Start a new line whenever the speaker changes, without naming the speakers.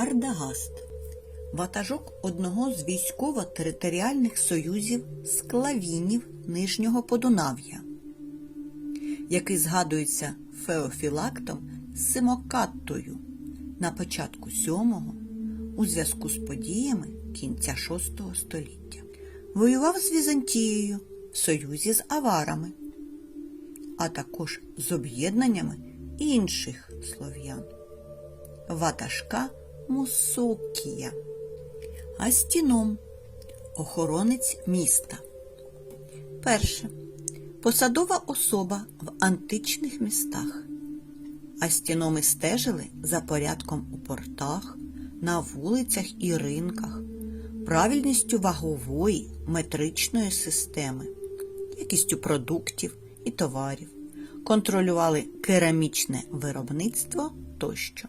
Ардагаст ватажок одного з військово-територіальних союзів склавінів Нижнього Подунав'я, який згадується Феофілактом Симокаттою на початку сьомого у зв'язку з подіями кінця VI століття. Воював з Візантією в союзі з аварами, а також з об'єднаннями інших слов'ян. Ватажка Мусокія, Астіном охоронець міста. Перше. Посадова особа в античних містах. Астіноми стежили за порядком у портах, на вулицях і ринках, правильністю вагової метричної системи, якістю продуктів і товарів, контролювали керамічне виробництво тощо.